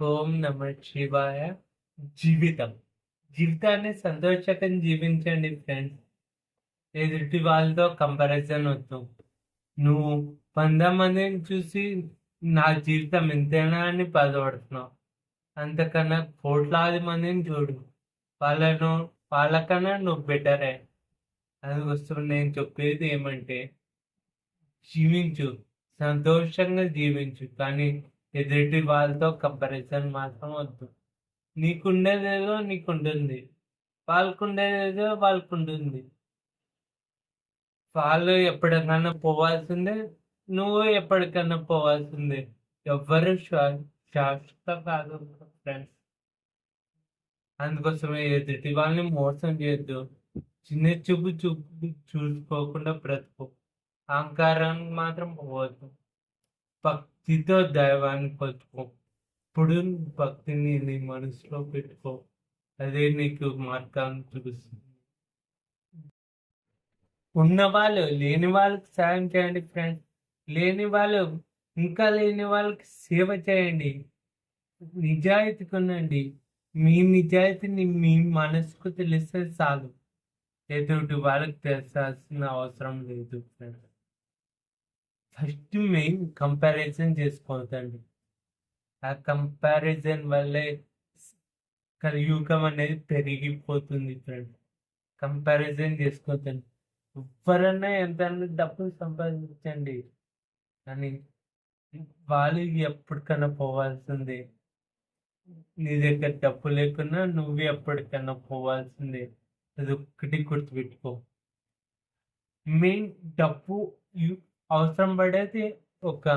ఓం నమ శివాయ జీవితం. జీవితాన్ని సంతోషంగా జీవించండి ఫ్రెండ్స్ ఎదుటి వాళ్ళతో కంపారిజన్ వద్దు. నువ్వు వంద మందిని చూసి నా జీవితం ఇంతేనా అని బాధపడుతున్నావు. అంతకన్నా కోట్లాది మందిని చూడు. వాళ్ళను వాళ్ళకన్నా నువ్వు బెటరే అందుకోసం నేను చెప్పేది ఏమంటే జీవించు. సంతోషంగా జీవించు. కానీ ఎదుటి వాళ్ళతో కంపారిజన్ మాత్రం వద్దు. నీకుండేదేదో నీకుంటుంది. వాళ్ళకుండేదేదో వాళ్ళకుంటుంది. వాళ్ళు ఎప్పటికన్నా పోవాల్సిందే నువ్వు ఎప్పటికన్నా పోవాల్సిందే. ఎవ్వరు శాశ్వత కాదు ఫ్రెండ్స్ అందుకోసమే ఎదుటి వాళ్ళని మోసం చేయొద్దు. చిన్న చూపు చూపు చూసుకోకుండా బ్రతుకు. అహంకారానికి మాత్రం పోవద్దు. భక్తితో దైవాన్ని కొలుచుకో ఇప్పుడు భక్తిని నీ మనసులో పెట్టుకో. అదే నీకు మార్గాన్ని చూపిస్తుంది. ఉన్న వాళ్ళు లేని వాళ్ళకి సాయం చేయండి ఫ్రెండ్స్. లేని వాళ్ళు ఇంకా లేని వాళ్ళకి సేవ చేయండి. నిజాయితీగా ఉండండి మీ నిజాయితీని మీ మనసుకు తెలిస్తే చాలు. ఎదుటి వాళ్ళకి తెలిసాల్సిన అవసరం లేదు ఫ్రెండ్స్. ఫస్ట్ మెయిన్ కంపారిజన్ చేసుకోవద్దండి. ఆ కంపారిజన్ వల్లే కలియుగం అనేది పెరిగిపోతుంది ఫ్రెండ్ కంపారిజన్ చేసుకోవద్దండి. ఎవరన్నా ఎంత డబ్బులు సంపాదించండి. కానీ వాళ్ళు ఎప్పటికన్నా పోవాల్సిందే. నీ దగ్గర డబ్బు లేకున్నా నువ్వు ఎప్పటికన్నా పోవాల్సిందే. అది ఒక్కటి గుర్తుపెట్టుకో. మెయిన్ డబ్బు అవసరం పడేది ఒక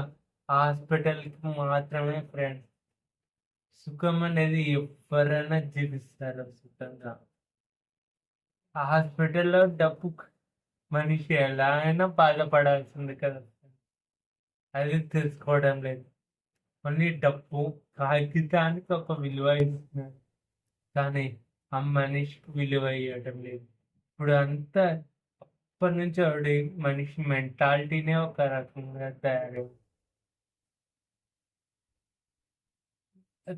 హాస్పిటల్కి మాత్రమే ఫ్రెండ్స్ సుఖం అనేది ఎవరైనా జీవిస్తారు సుఖంగా. హాస్పిటల్లో డబ్బు మనిషి ఎలా అయినా బాధపడాల్సింది కదా అది తెలుసుకోవడం లేదు. మళ్ళీ డబ్బు కాగితానికి ఒక విలువ ఇస్తున్నారు. కానీ ఆ మనిషికి విలువ ఇవ్వడం లేదు. ఇప్పుడు అంతా అప్పటి నుంచి ఆవిడ మనిషి మెంటాలిటీనే ఒక రకంగా తయారై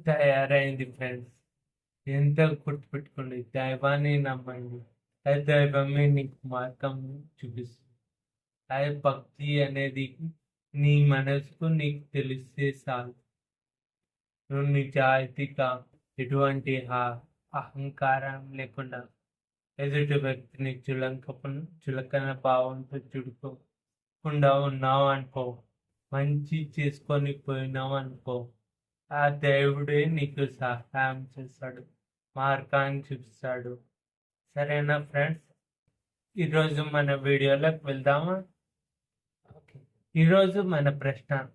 తయారైంది ఫ్రెండ్స్. ఎంత గుర్తుపెట్టుకోండి దైవాన్ని నమ్మండి. అది దైవమే నీకు మార్గం చూపిస్తుంది. అది భక్తి అనేది నీ మనసుకు నీకు తెలిస్తే చాలు. నువ్వు నిజాయితీగా ఎటువంటి అహంకారం లేకుండా ఎదుటి వ్యక్తిని చులంక చులకన భావంతో చుడుకోకుండా ఉన్నావు అనుకో. మంచి చేసుకొని పోయినావు అనుకో. ఆ దేవుడే నీకు సహాయం చేస్తాడు మార్గాన్ని చూపిస్తాడు. సరేనా ఫ్రెండ్స్? ఈరోజు మన వీడియోలోకి వెళ్దామా? ఓకే. ఈరోజు మన ప్రశ్న.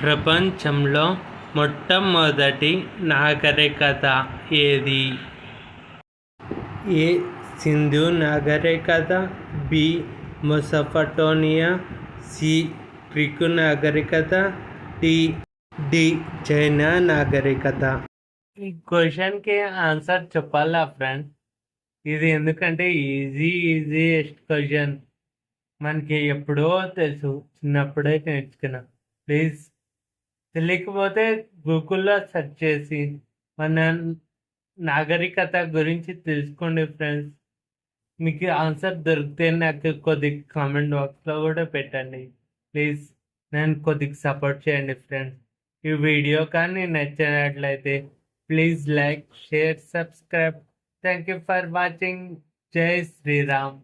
ప్రపంచంలో మొట్టమొదటి నాగరికత ఏది? ఏ సింధు నాగరికత బి మొసఫటోనియా. సి గ్రీకు నాగరికత టి డి చైనా నాగరికత ఈ క్వశ్చన్కి ఆన్సర్ చెప్పాలా ఫ్రెండ్? ఇది ఎందుకంటే ఈజీ ఈజీయెస్ట్ క్వశ్చన్. మనకి ఎప్పుడో తెలుసు. చిన్నప్పుడే నేర్చుకున్నా. ప్లీజ్. తెలియకపోతే గూగుల్లో సెర్చ్ చేసి మన నాగరికత గురించి తెలుసుకోండి ఫ్రెండ్స్ మీకు ఆన్సర్ దొరికితే నాకు కొద్దిగా కామెంట్ బాక్స్లో కూడా పెట్టండి. ప్లీజ్ నేను కొద్దిగా సపోర్ట్ చేయండి ఫ్రెండ్స్ ఈ వీడియో కానీ నచ్చినట్లయితే please like share subscribe thank you for watching జై శ్రీరామ్